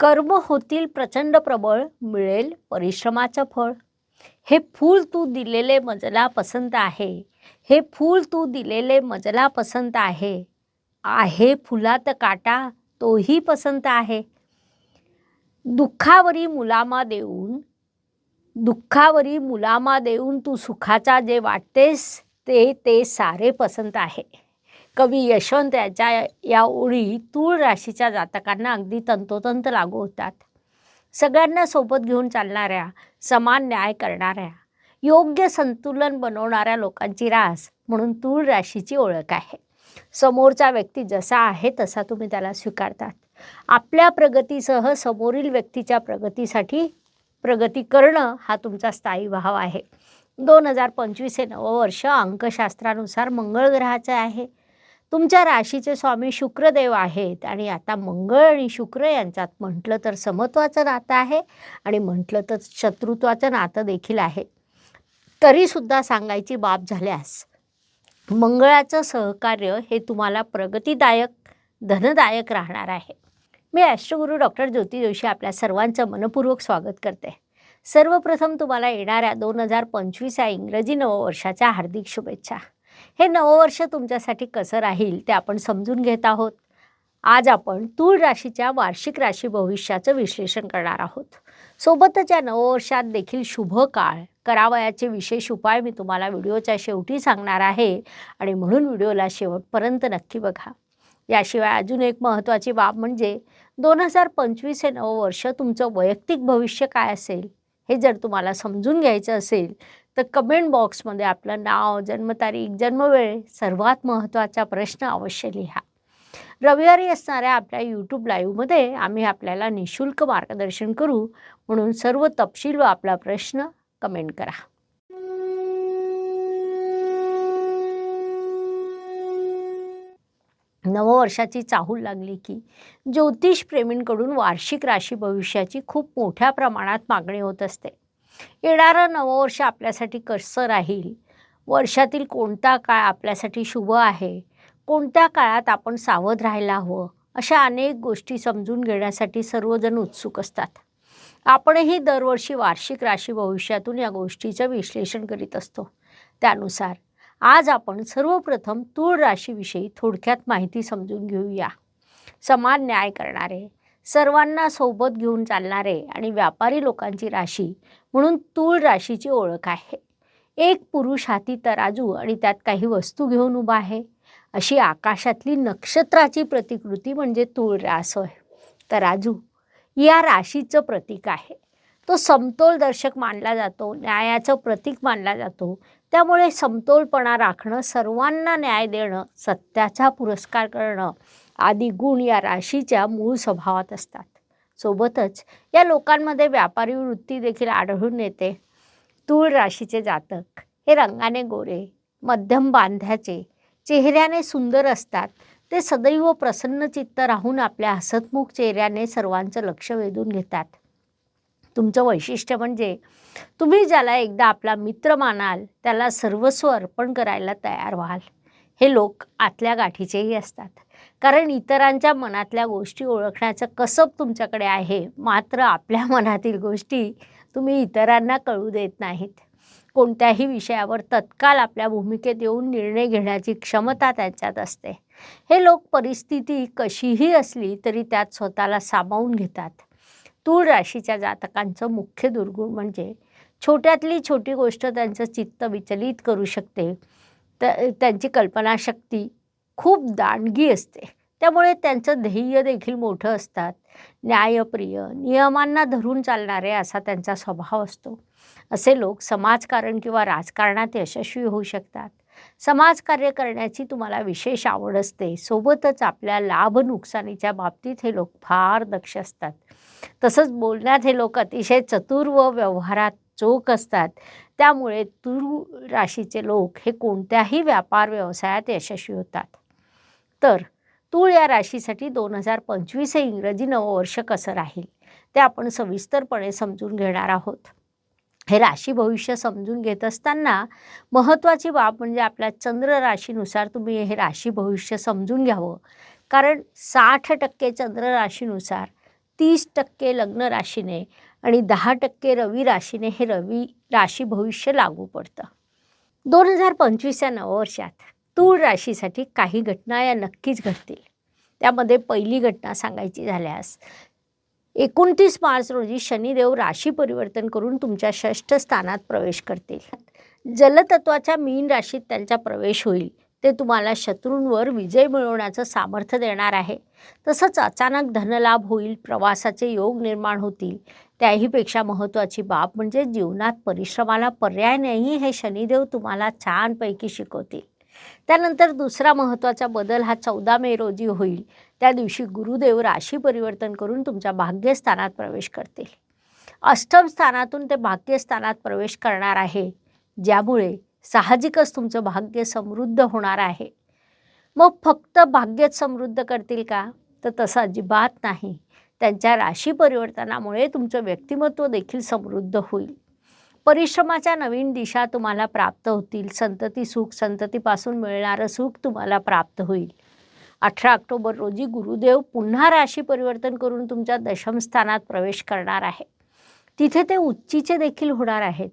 कर्म होतील प्रचंड प्रबळ मिळेल परिश्रमाचं फळ. हे फूल तू दिलेले मजला पसंत आहे. हे फूल तू दिलेले मजला पसंत आहे. आहे फुलात काटा तोही पसंत आहे. दुःखावरी मुलामा देऊन दुःखावरी मुलामा देऊन तू सुखाचा जे वाटतेस ते ते सारे पसंत आहे. कवी यशवंत याच्या या ओळी तूळ राशीच्या जातकांना अगदी तंतोतंत लागू होतात. सगळ्यांना सोबत घेऊन चालणाऱ्या समान न्याय करणाऱ्या योग्य संतुलन बनवणाऱ्या लोकांची रास म्हणून तूळ राशीची ओळख आहे. समोरचा व्यक्ती जसा आहे तसा तुम्ही त्याला स्वीकारतात. आपल्या प्रगतीसह समोरील व्यक्तीच्या प्रगतीसाठी प्रगती करणं हा तुमचा स्थायी भाव आहे. दोन हजार पंचवीस हे नववर्ष अंकशास्त्रानुसार मंगळ ग्रहाचं आहे. तुमच्या राशीचे स्वामी शुक्रदेव आहेत आणि आता मंगळ आणि शुक्र यांच्यात म्हटलं तर समत्वाचं नातं आहे आणि म्हटलं तर शत्रुत्वाचं नातं देखील आहे. तरीसुद्धा सांगायची बाब झाल्यास मंगळाचं सहकार्य हे तुम्हाला प्रगतीदायक धनदायक राहणार आहे. मी अष्टगुरू डॉक्टर ज्योती जोशी आपल्या सर्वांचं मनपूर्वक स्वागत करते. सर्वप्रथम तुम्हाला येणाऱ्या दोन हजार पंचवीस या इंग्रजी नववर्षाच्या हार्दिक शुभेच्छा. हे नववर्ष तुमच्यासाठी कसं राहील ते आपण समजून घेत आहोत. आज आपण तूळ राशीच्या वार्षिक राशी भविष्याचं विश्लेषण करणार आहोत. सोबतच या नववर्षात देखील शुभ काळ करावयाचे विशेष उपाय मी तुम्हाला व्हिडिओच्या शेवटी सांगणार आहे आणि म्हणून व्हिडिओला शेवटपर्यंत नक्की बघा. याशिवाय अजून एक महत्त्वाची बाब म्हणजे दोन हजार पंचवीस हे नववर्ष तुमचं वैयक्तिक भविष्य काय असेल? हे जर तुम्हाला समजून घ्यायचं असेल तर कमेंट बॉक्समध्ये आपलं नाव जन्मतारीख जन्मवेळ सर्वात महत्त्वाचा प्रश्न अवश्य लिहा. रविवारी असणाऱ्या आपल्या यूट्यूब लाईव्हमध्ये आम्ही आपल्याला निशुल्क मार्गदर्शन करू म्हणून सर्व तपशील व आपला प्रश्न कमेंट करा. नववर्षाची चाहूल लागली की ज्योतिषप्रेमींकडून वार्षिक राशी भविष्याची खूप मोठ्या प्रमाणात मागणी होत असते. येणारं नववर्ष आपल्यासाठी कसं राहील? वर्षातील कोणता काळ आपल्यासाठी शुभ आहे? कोणत्या काळात आपण सावध राहायला हवं? अशा अनेक गोष्टी समजून घेण्यासाठी सर्वजण उत्सुक असतात. आपणही दरवर्षी वार्षिक राशी भविष्यातून या गोष्टीचं विश्लेषण करीत असतो. त्यानुसार आज आपण सर्वप्रथम तूळ राशीविषयी थोडक्यात माहिती समजून घेऊया. समान न्याय करणारे सर्वांना सोबत घेऊन चालणारे आणि व्यापारी लोकांची राशी म्हणून तूळ राशीची ओळख आहे. एक पुरुष हाती तराजू आणि त्यात काही वस्तू घेऊन उभा आहे. अशी आकाशातली नक्षत्राची प्रतिकृती म्हणजे तूळ रास होय. तराजू या राशीचं प्रतीक आहे. तो समतोल दर्शक मानला जातो न्यायाचं प्रतीक मानला जातो त्यामुळे समतोलपणा राखणं सर्वांना न्याय देणं सत्याचा पुरस्कार करणं आदी गुण या राशीच्या मूळ स्वभावात असतात. सोबतच या लोकांमध्ये व्यापारी वृत्ती देखील आढळून येते. तूळ राशीचे जातक हे रंगाने गोरे मध्यम बांध्याचे चेहऱ्याने सुंदर असतात. ते सदैव प्रसन्नचित्त राहून आपल्या हसतमुख चेहऱ्याने सर्वांचं लक्ष वेधून घेतात. तुमचं वैशिष्ट्य म्हणजे तुम्ही ज्याला एकदा आपला मित्र मानाल त्याला सर्वस्व अर्पण करायला तयार व्हाल. हे लोक आतल्या गाठीचेही असतात. कारण इतरांच्या मनातल्या गोष्टी ओळखण्याचं कसब तुमच्याकडे आहे मात्र आपल्या मनातील गोष्टी तुम्ही इतरांना कळू देत नाहीत. कोणत्याही विषयावर तत्काल आपल्या भूमिकेत येऊन निर्णय घेण्याची क्षमता त्यांच्यात असते. हे लोक परिस्थिती कशीही असली तरी त्यात स्वतःला सामावून घेतात. तूळ राशीच्या जातकांचं मुख्य दुर्गुण म्हणजे छोट्यातली छोटी गोष्ट त्यांचं चित्त विचलित करू शकते. त त्यांची कल्पनाशक्ती खूप दांडगी असते. त्यामुळे त्यांचं ध्येय देखील मोठं असतात. न्यायप्रिय नियमांना धरून चालणारे असा त्यांचा स्वभाव असतो. असे लोक समाजकारण किंवा राजकारणात यशस्वी होऊ शकतात. समाजकार्य करण्याची तुम्हाला विशेष आवड असते. सोबतच आपल्या लाभ नुकसानीच्या बाबतीत हे लोक फार दक्ष असतात. तसंच बोलण्यात हे लोक अतिशय चतुर व व्यवहारात चोख असतात. त्यामुळे तुरु राशीचे लोक हे कोणत्याही व्यापार व्यवसायात यशस्वी होतात. तर तूळ या राशीसाठी दोन हजार पंचवीस हे इंग्रजी नववर्ष कसं राहील? ते आपण सविस्तरपणे समजून घेणार आहोत. हे राशी भविष्य समजून घेत असताना महत्त्वाची बाब म्हणजे आपल्या चंद्र राशीनुसार तुम्ही हे राशी भविष्य समजून घ्यावं. कारण साठ टक्के चंद्र राशीनुसार तीस टक्के लग्न राशीने आणि दहा टक्के रवी राशीने हे रवी राशी भविष्य लागू पडतं. दोन हजार पंचवीस या नववर्षात तूळ राशीसाठी काही घटना या नक्कीच घडतील. त्यामध्ये पहिली घटना सांगायची झाल्यास एकोणतीस मार्च रोजी शनिदेव राशी परिवर्तन करून तुमच्या षष्ठ स्थानात प्रवेश करतील. जलतत्वाच्या मीन राशीत त्यांचा प्रवेश होईल. ते तुम्हाला शत्रूंवर विजय मिळवण्याचं सामर्थ्य देणार आहे. तसंच अचानक धनलाभ होईल प्रवासाचे योग निर्माण होतील. त्याहीपेक्षा महत्त्वाची बाब म्हणजे जीवनात परिश्रमाला पर्याय नाही हे शनिदेव तुम्हाला छानपैकी शिकवतील. त्यानंतर दुसरा महत्त्वाचा बदल हा चौदा मे रोजी होईल. त्या दिवशी गुरुदेव राशी परिवर्तन करून तुमच्या भाग्यस्थानात प्रवेश करतील. अष्टम स्थानातून ते भाग्यस्थानात प्रवेश करणार आहे. ज्यामुळे साहजिकच तुमचं भाग्य समृद्ध होणार आहे. मग फक्त भाग्यच समृद्ध करतील का? तर तसं अजिबात नाही. त्यांच्या राशी परिवर्तनामुळे तुमचं व्यक्तिमत्व देखील समृद्ध होईल. परिश्रमाच्या नवीन दिशा तुम्हाला प्राप्त होतील. संतती सुख संततीपासून मिळणारं सुख तुम्हाला प्राप्त होईल. अठरा ऑक्टोबर रोजी गुरुदेव पुन्हा राशी परिवर्तन करून तुमच्या दशमस्थानात प्रवेश करणार आहे तिथे ते उच्चीचे देखील होणार आहेत.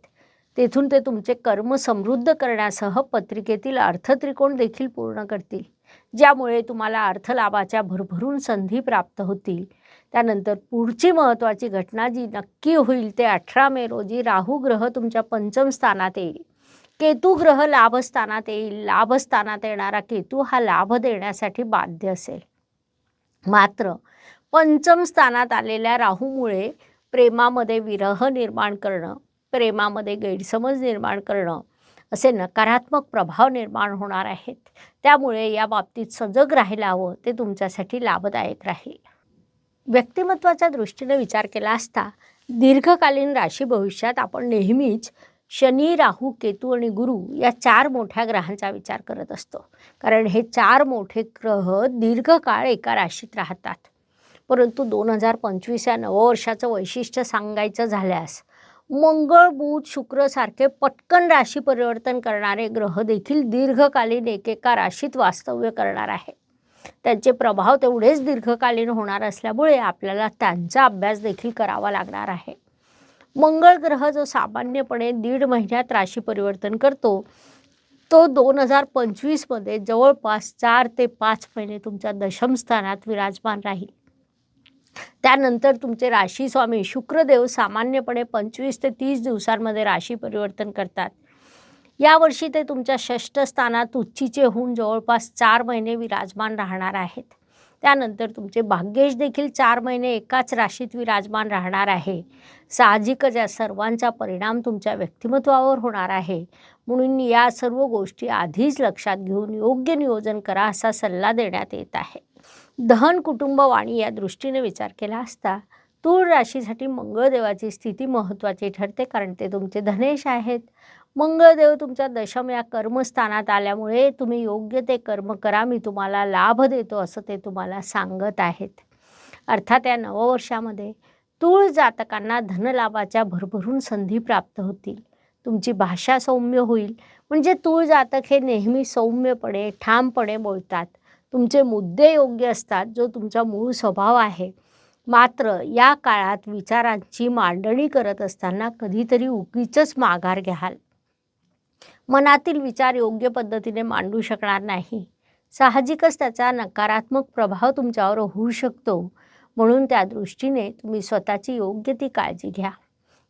तेथून ते तुमचे कर्म समृद्ध करण्यासह पत्रिकेतील अर्थत्रिकोण देखील पूर्ण करतील. ज्यामुळे तुम्हाला अर्थलाभाच्या भरभरून संधी प्राप्त होतील. त्यानंतर पुढची महत्त्वाची घटना जी नक्की होईल ते अठरा मे रोजी राहू ग्रह तुमच्या पंचम स्थानात येईल. केतू ग्रह लाभस्थानात येईल. लाभस्थानात येणारा केतू हा लाभ देण्यासाठी बाध्य असेल. मात्र पंचम स्थानात आलेल्या राहूमुळे प्रेमामध्ये विरह निर्माण करणं प्रेमामध्ये गैरसमज निर्माण करणं असे नकारात्मक प्रभाव निर्माण होणार आहेत. त्यामुळे या बाबतीत सजग राहायला हवं. ते तुमच्यासाठी लाभदायक राहील. व्यक्तिमत्वाच्या दृष्टीने विचार केला असता दीर्घकालीन राशी भविष्यात आपण नेहमीच शनी राहू केतू आणि गुरु या चार मोठ्या ग्रहांचा विचार करत असतो. कारण हे चार मोठे ग्रह दीर्घकाळ एका राशीत राहतात. परंतु दोन हजार पंचवीस या नववर्षाचं वैशिष्ट्य सांगायचं झाल्यास मंगळ बुध शुक्रसारखे पटकन राशी परिवर्तन करणारे ग्रह देखील दीर्घकालीन एकेका राशीत वास्तव्य करणार आहे त्यांचे प्रभाव तेवढेच दीर्घकालीन होणार असल्यामुळे आपल्याला त्यांचा अभ्यास देखील करावा लागणार आहे. मंगळ ग्रह जो सामान्यपणे दीड महिन्यात राशी परिवर्तन करतो तो दोन हजार पंचवीसमध्ये जवळपास चार ते पाच महिने तुमच्या दशमस्थानात विराजमान राहील. त्यानंतर तुमचे राशी स्वामी शुक्रदेव सामान्यपणे पंचवीस ते तीस दिवसांमध्ये राशी परिवर्तन करतात. यावर्षी ते तुमच्या षष्ठ स्थानात उच्चीचे होऊन जवळपास चार महिने विराजमान राहणार आहेत. त्यानंतर तुमचे भाग्येश देखील चार महिने एकाच राशीत विराजमान राहणार आहे. साहजिकच या सर्वांचा परिणाम तुमच्या व्यक्तिमत्वावर होणार आहे. म्हणून या सर्व गोष्टी आधीच लक्षात घेऊन योग्य नियोजन करा असा सल्ला देण्यात येत आहे. दहन कुटुंब वाणी या दृष्टीने विचार केला असता तूळ राशीसाठी मंगळदेवाची स्थिती महत्त्वाची ठरते कारण ते तुमचे धनेश आहेत. मंगळदेव तुमच्या दशम या कर्मस्थानात आल्यामुळे तुम्ही योग्य ते कर्म करा मी तुम्हाला लाभ देतो असं ते तुम्हाला सांगत आहेत. अर्थात या नववर्षामध्ये तूळ जातकांना धनलाभाच्या भरभरून संधी प्राप्त होतील. तुमची भाषा सौम्य होईल. म्हणजे तूळ जातक हे नेहमी सौम्यपणे ठामपणे बोलतात. तुमचे मुद्दे योग्य असतात जो तुमचा मूळ स्वभाव आहे. मात्र या काळात विचारांची मांडणी करत असताना कधीतरी उगीच माघार घ्याल. मनातील विचार योग्य पद्धतीने मांडू शकणार नाही. साहजिकच त्याचा नकारात्मक प्रभाव तुमच्यावर होऊ शकतो. म्हणून त्या दृष्टीने तुम्ही स्वतःची योग्य ती काळजी घ्या.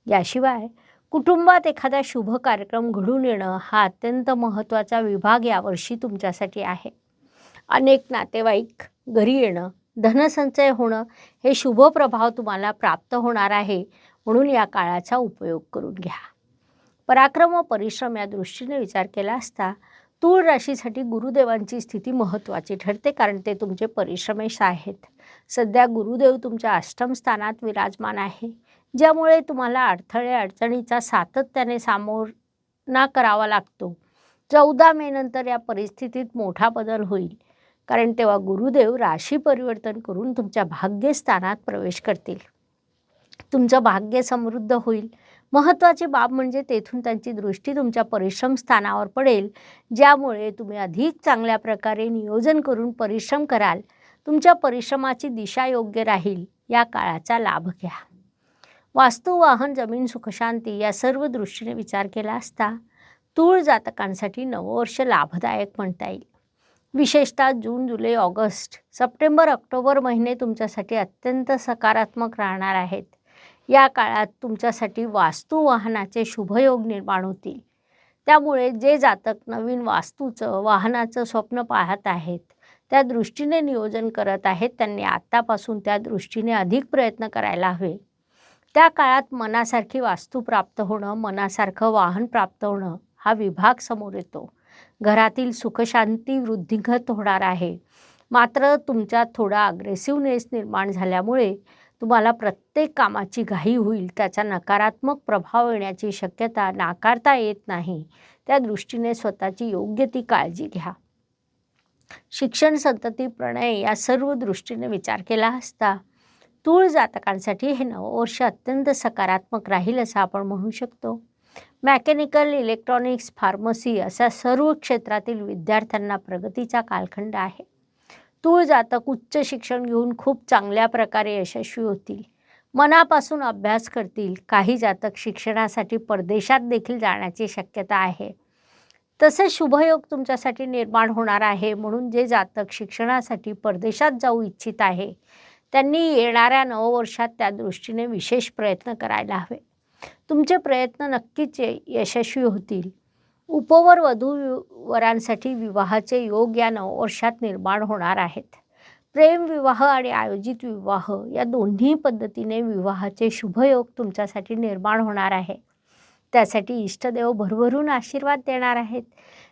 याशिवाय कुटुंबात एखादा शुभ कार्यक्रम घडून येणं हा अत्यंत महत्त्वाचा विभाग यावर्षी तुमच्यासाठी आहे. अनेक नातेवाईक घरी येणं धनसंचय होणं हे शुभ प्रभाव तुम्हाला प्राप्त होणार आहे. म्हणून या काळाचा उपयोग करून घ्या. पराक्रम व परिश्रम या दृष्टीने विचार केला असता तूळ राशीसाठी गुरुदेवांची स्थिती महत्त्वाची ठरते कारण ते तुमचे परिश्रमेश आहेत. सध्या गुरुदेव तुमच्या अष्टम स्थानात विराजमान आहे ज्यामुळे तुम्हाला अडथळे अडचणीचा सातत्याने सामोरा करावा लागतो. चौदा मे नंतर या परिस्थितीत मोठा बदल होईल कारण तेव्हा गुरुदेव राशी परिवर्तन करून तुमच्या भाग्यस्थानात प्रवेश करतील. तुमचं भाग्य समृद्ध होईल महत्त्वाची बाब म्हणजे तेथून त्यांची दृष्टी तुमच्या परिश्रम स्थानावर पडेल. ज्यामुळे तुम्ही अधिक चांगल्या प्रकारे नियोजन करून परिश्रम कराल. तुमच्या परिश्रमाची दिशा योग्य राहील. या काळाचा लाभ घ्या. वास्तू वाहन जमीन सुखशांती या सर्व दृष्टीने विचार केला असता तूळ जातकांसाठी नववर्ष लाभदायक म्हणता येईल. विशेषतः जून जुलै ऑगस्ट सप्टेंबर ऑक्टोबर महिने तुमच्यासाठी अत्यंत सकारात्मक राहणार आहेत. या काळात तुमच्यासाठी वास्तू वाहनाचे शुभयोग निर्माण होतील. त्यामुळे जे जातक नवीन वास्तूचं वाहनाचं स्वप्न पाहत आहेत त्या दृष्टीने नियोजन करत आहेत त्यांनी आत्तापासून त्या दृष्टीने अधिक प्रयत्न करायला हवे. त्या काळात मनासारखी वास्तू प्राप्त होणं मनासारखं वाहन प्राप्त होणं हा विभाग समोर येतो. घरातील सुखशांती वृद्धिंगत होणार आहे. मात्र तुमच्यात थोडा अग्रेसिव्हनेस निर्माण झाल्यामुळे तुम्हाला प्रत्येक कामाची घाई होईल त्याचा नकारात्मक प्रभाव येण्याची शक्यता नाकारता येत नाही. त्या दृष्टीने स्वतःची योग्य ती काळजी घ्या. शिक्षण संतती प्रणय या सर्व दृष्टीने विचार केला असता तूळ जातकांसाठी हे नववर्ष अत्यंत सकारात्मक राहील असं आपण म्हणू शकतो. मॅकॅनिकल इलेक्ट्रॉनिक्स फार्मसी अशा सर्व क्षेत्रातील विद्यार्थ्यांना प्रगतीचा कालखंड आहे. तूळ जातक उच्च शिक्षण घेऊन खूप चांगल्या प्रकारे यशस्वी होतील. मनापासून अभ्यास करतील. काही जातक शिक्षणासाठी परदेशात देखील जाण्याची शक्यता आहे. तसे शुभयोग तुमच्यासाठी निर्माण होणार आहे म्हणून जे जातक शिक्षणासाठी परदेशात जाऊ इच्छित आहे त्यांनी येणाऱ्या नववर्षात त्या दृष्टीने विशेष प्रयत्न करायला हवे. तुमचे प्रयत्न नक्कीच यशस्वी होतील. उपवर वधू वरांसाठी विवाहाचे योग या नववर्षात निर्माण होणार आहेत. प्रेम विवाह आणि आयोजित विवाह या दोन्ही पद्धतीने विवाहाचे शुभयोग तुमच्यासाठी निर्माण होणार आहे. त्यासाठी इष्टदेव भरभरून आशीर्वाद देणार आहेत.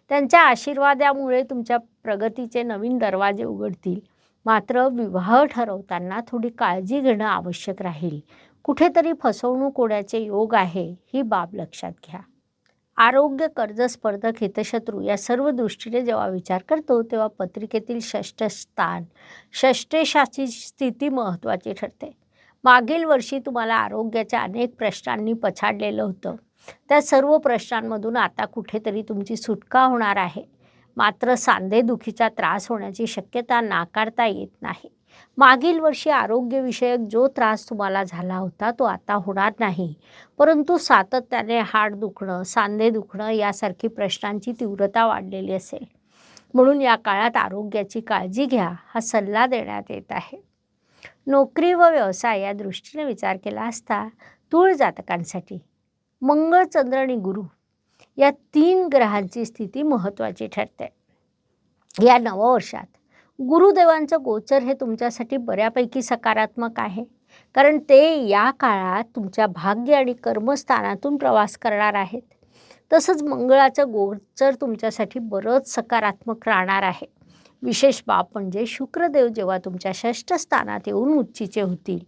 त्यांच्या आशीर्वादामुळे तुमच्या प्रगतीचे नवीन दरवाजे उघडतील. मात्र विवाह ठरवताना थोडी काळजी घेणं आवश्यक राहील. कुठेतरी फसवणूक होण्याचे योग आहे ही बाब लक्षात घ्या. आरोग्य कर्ज स्पर्धक हितशत्रू या सर्व दृष्टीने जेव्हा विचार करतो तेव्हा पत्रिकेतील षष्ठ स्थान षष्टेशाची स्थिती महत्त्वाची ठरते. मागील वर्षी तुम्हाला आरोग्याच्या अनेक प्रश्नांनी पछाडलेलं होतं. त्या सर्व प्रश्नांमधून आता कुठेतरी तुमची सुटका होणार आहे. मात्र सांधेदुखीचा त्रास होण्याची शक्यता नाकारता येत नाही. मागील वर्षी आरोग्यविषयक जो त्रास तुम्हाला झाला होता तो आता होणार नाही. परंतु सातत्याने हाड दुखणं सांधे दुखणं यासारखी प्रश्नांची तीव्रता वाढलेली असेल. म्हणून या काळात आरोग्याची काळजी घ्या हा सल्ला देण्यात येत आहे. नोकरी व व्यवसाय या दृष्टीने विचार केला असता तूळ जातकांसाठी मंगळ चंद्र आणि गुरु या तीन ग्रहांची स्थिती महत्त्वाची ठरते. या नववर्षात गुरुदेवांचं गोचर हे तुमच्यासाठी बऱ्यापैकी सकारात्मक आहे. कारण ते या काळात तुमच्या भाग्य आणि कर्मस्थानातून प्रवास करणार आहेत. तसंच मंगळाचं गोचर तुमच्यासाठी बरंच सकारात्मक राहणार आहे. विशेष बाब म्हणजे शुक्रदेव जेव्हा तुमच्या षष्ठ स्थानात येऊन उच्चीचे होतील.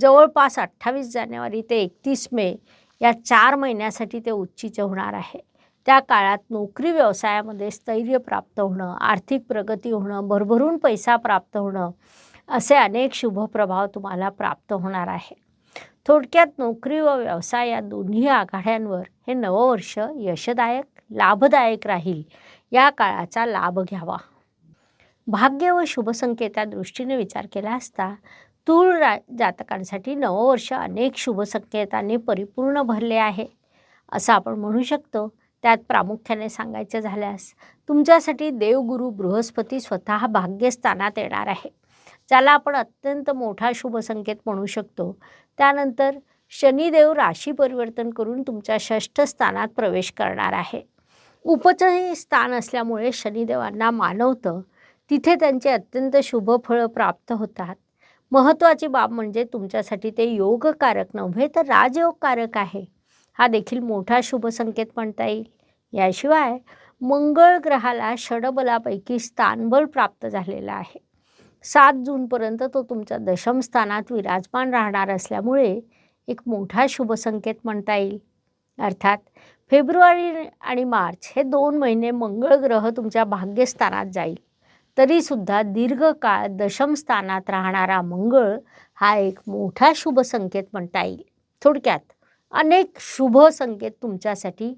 जवळपास अठ्ठावीस जानेवारी ते एकतीस मे या चार महिन्यासाठी ते उच्चीचे होणार आहे. त्या काळात नोकरी व्यवसायामध्ये स्थैर्य प्राप्त होणं आर्थिक प्रगती होणं भरभरून पैसा प्राप्त होणं असे अनेक शुभप्रभाव तुम्हाला प्राप्त होणार आहे. थोडक्यात नोकरी व व्यवसाय या दोन्ही आघाड्यांवर हे नववर्ष यशदायक लाभदायक राहील या काळाचा लाभ घ्यावा. भाग्य व शुभसंकेता दृष्टीने विचार केला असता तूळ रा जातकांसाठी नववर्ष अनेक शुभसंकेतांनी परिपूर्ण भरले आहे असं आपण म्हणू शकतो. त्यात प्रामुख्याने सांगायचं झाल्यास तुमच्यासाठी देवगुरु बृहस्पती स्वतः भाग्यस्थानात येणार आहे. ज्याला आपण अत्यंत मोठा शुभसंकेत म्हणू शकतो. त्यानंतर शनिदेव राशी परिवर्तन करून तुमच्या षष्ठ स्थानात प्रवेश करणार आहे. उपचही स्थान असल्यामुळे शनिदेवांना मानवतं. तिथे त्यांचे अत्यंत शुभ फळं प्राप्त होतात. महत्त्वाची बाब म्हणजे तुमच्यासाठी ते योगकारक नव्हे तर राजयोगकारक आहे. हा देखील मोठा शुभसंकेत म्हणता येईल. याशिवाय मंगळ ग्रहाला षडबलापैकी स्थानबल प्राप्त झालेला आहे. सात जूनपर्यंत तो तुमच्या दशम स्थानात विराजमान राहणार असल्यामुळे एक मोठा शुभसंकेत म्हणता येईल. अर्थात फेब्रुवारी आणि मार्च हे दोन महिने मंगळ ग्रह तुमच्या भाग्यस्थानात जाईल. तरीसुद्धा दीर्घकाळ दशम स्थानात राहणारा मंगळ हा एक मोठा शुभ संकेत म्हणता येईल. थोडक्यात अनेक शुभ संकेत तुमच्यासाठी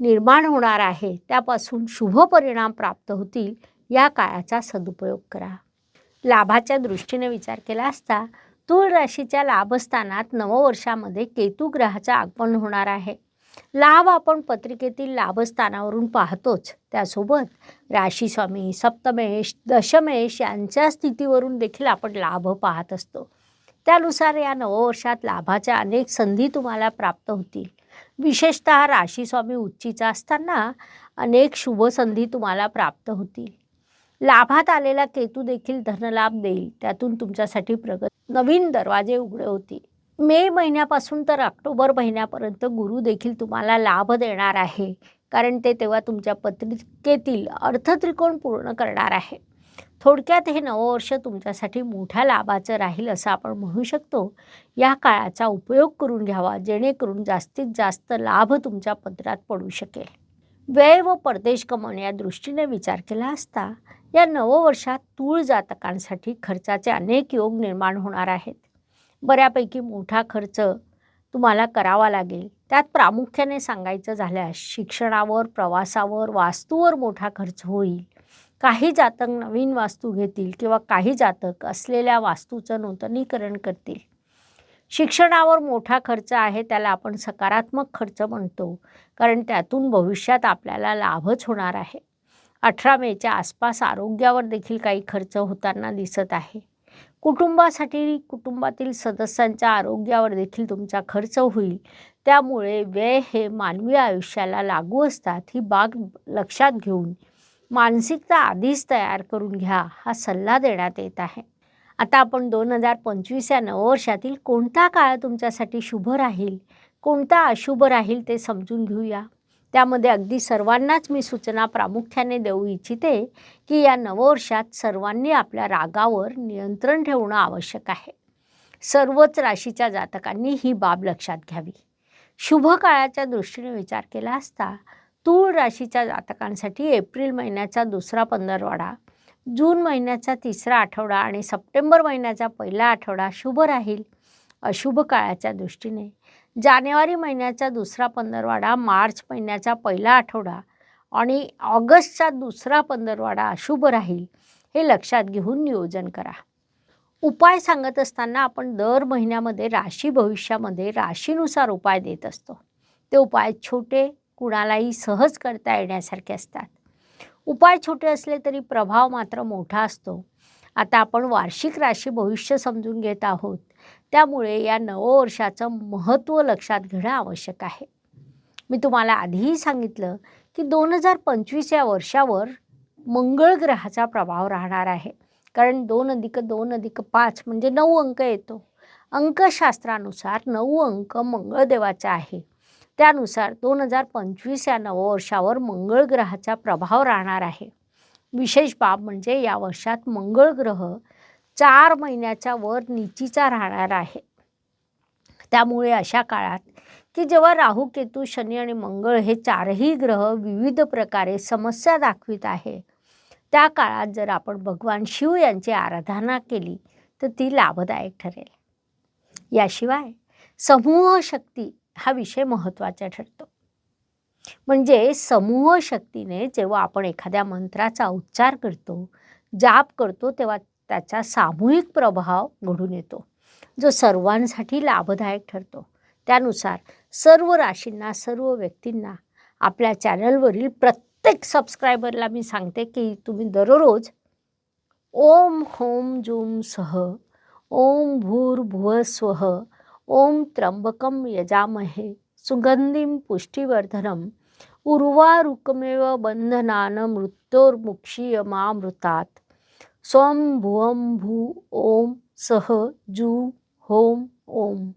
निर्माण होणार आहे. त्यापासून शुभ परिणाम प्राप्त होतील या काळाचा सदुपयोग करा. लाभाच्या दृष्टीने विचार केला असता तूळ राशीच्या लाभस्थानात नववर्षामध्ये केतू ग्रहाचं आगमन होणार आहे. लाभ आपण पत्रिकेतील लाभस्थानावरून पाहतोच. त्यासोबत राशीस्वामी सप्तमेश दशमेश यांच्या स्थितीवरून देखील आपण लाभ पाहत असतो. त्यानुसार या नववर्षात लाभाच्या अनेक संधी तुम्हाला प्राप्त होतील. विशेषतः राशीस्वामी उच्चीचा असताना अनेक शुभ संधी तुम्हाला प्राप्त होतील. लाभात आलेला केतू देखील धनलाभ देईल. त्यातून तुमच्यासाठी प्रगत नवीन दरवाजे उघडे होतील. मे महिन्यापासून तर ऑक्टोबर महिन्यापर्यंत गुरु देखील तुम्हाला लाभ देणार आहे. कारण ते तेव्हा तुमच्या पत्रिकेतील अर्थत्रिकोण पूर्ण करणार आहे. थोडक्यात हे नववर्ष तुमच्यासाठी मोठ्या लाभाचं राहील असं आपण म्हणू शकतो. या काळाचा उपयोग करून घ्यावा जेणेकरून जास्तीत जास्त लाभ तुमच्या पत्रात पडू शकेल. व्यय व परदेश कमवणे या दृष्टीने विचार केला असता या नववर्षात तूळ जातकांसाठी खर्चाचे अनेक योग निर्माण होणार आहेत. बऱ्यापैकी मोठा खर्च तुम्हाला करावा लागेल. त्यात प्रामुख्याने सांगायचं झाल्यास शिक्षणावर प्रवासावर वास्तूवर मोठा खर्च होईल. काही जातक नवीन वास्तू घेतील किंवा काही जातक असलेल्या वास्तूचं नूतनीकरण करतील. शिक्षणावर मोठा खर्च आहे त्याला आपण सकारात्मक खर्च म्हणतो कारण त्यातून भविष्यात आपल्याला लाभच होणार आहे. अठरा मेच्या आसपास आरोग्यावर देखील काही खर्च होताना दिसत आहे. कुटुंबासाठी कुटुंबातील सदस्यांच्या आरोग्यावर देखील तुमचा खर्च होईल. त्यामुळे व्यय हे मानवी आयुष्याला लागू असतात ही बाग लक्षात घेऊन मानसिकता आधीच तयार करून घ्या हा सल्ला देण्यात येत आहे. आता आपण दोन हजार पंचवीस या नववर्षातील कोणता काळ तुमच्यासाठी शुभ राहील? कोणता अशुभ राहील ते समजून घेऊया. त्यामध्ये अगदी सर्वांनाच मी सूचना प्रामुख्याने देऊ इच्छिते की या नववर्षात सर्वांनी आपल्या रागावर नियंत्रण ठेवणं आवश्यक आहे. सर्वच राशीच्या जातकांनी ही बाब लक्षात घ्यावी. शुभ काळाच्या दृष्टीने विचार केला असता तूळ राशीच्या जातकांसाठी एप्रिल महिन्याचा दुसरा पंधरवाडा जून महिन्याचा तिसरा आठवडा आणि सप्टेंबर महिन्याचा पहिला आठवडा शुभ राहील अशुभ काळाच्या दृष्टीने. जानेवारी महिन्याचा दुसरा पंधरवाडा मार्च महिन्याचा पहिला आठवडा आणि ऑगस्टचा दुसरा पंधरवाडा अशुभ राहील हे लक्षात घेऊन नियोजन करा. उपाय सांगत असताना आपण दर महिन्यामध्ये राशी भविष्यामध्ये राशीनुसार उपाय देत असतो. ते उपाय छोटे कुणालाही सहज करता येण्यासारखे असतात. उपाय छोटे असले तरी प्रभाव मात्र मोठा असतो. आता आपण वार्षिक राशी भविष्य समजून घेत आहोत. त्यामुळे या नववर्षाचं महत्त्व लक्षात घेणं आवश्यक आहे. मी तुम्हाला आधीही सांगितलं की दोन हजार पंचवीस या वर्षावर मंगळ ग्रहाचा प्रभाव राहणार आहे. कारण दोन अधिक दोन अधिक पाच म्हणजे नऊ अंक येतो. अंकशास्त्रानुसार नऊ अंक मंगळदेवाचा आहे. त्यानुसार दोन हजार पंचवीस या नववर्षावर मंगळ ग्रहाचा प्रभाव राहणार आहे. विशेष बाब म्हणजे या वर्षात मंगळ ग्रह चार महिन्याच्या वर नीचीचा राहणार आहे. त्यामुळे अशा काळात की जेव्हा राहू केतू शनी आणि मंगळ हे चारही ग्रह विविध प्रकारे समस्या दाखवित आहे त्या काळात जर आपण भगवान शिव यांची आराधना केली तर ती लाभदायक ठरेल. याशिवाय समूह शक्ती हा विषय महत्त्वाचा ठरतो. म्हणजे समूह शक्तीने जेव्हा आपण एखाद्या मंत्राचा उच्चार करतो जाप करतो तेव्हा त्याचा सामूहिक प्रभाव घडून येतो जो सर्वांसाठी लाभदायक ठरतो. त्यानुसार सर्व राशींना सर्व व्यक्तींना आपल्या चॅनलवरील प्रत्येक सबस्क्रायबरला मी सांगते की तुम्ही दररोज ओम होम जूम सह ओम भूर्भुव स्वः ओम त्र्यंबकम यजामहे। सुगंधिम पुष्टीवर्धनम उर्वारुकमेव बंधनान मृत्योर्मुक्षीयमामृतात। सोम भुवम भू ओम सह जू होम ओम।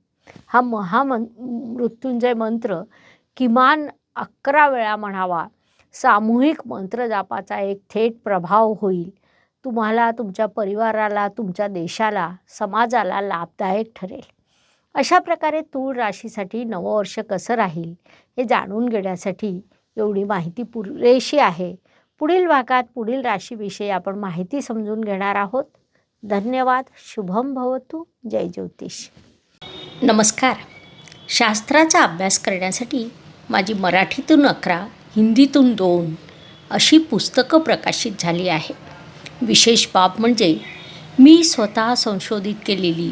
हा महामं मृत्युंजय मंत्र किमान अकरा वेळा म्हणावा. सामूहिक मंत्रजापाचा एक थेट प्रभाव होईल. तुम्हाला तुमच्या परिवाराला तुमच्या देशाला समाजाला लाभदायक ठरेल. अशा प्रकारे तूळ राशीसाठी नववर्ष कसं राहील हे जाणून घेण्यासाठी एवढी माहिती पुरेशी आहे. पुढील भागात पुढील राशीविषयी आपण माहिती समजून घेणार आहोत. धन्यवाद शुभम भवतु जय ज्योतिष. नमस्कार. शास्त्राचा अभ्यास करण्यासाठी माझी मराठीतून अकरा हिंदीतून दोन अशी पुस्तकं प्रकाशित झाली आहे. विशेष बाब म्हणजे मी स्वतः संशोधित केलेली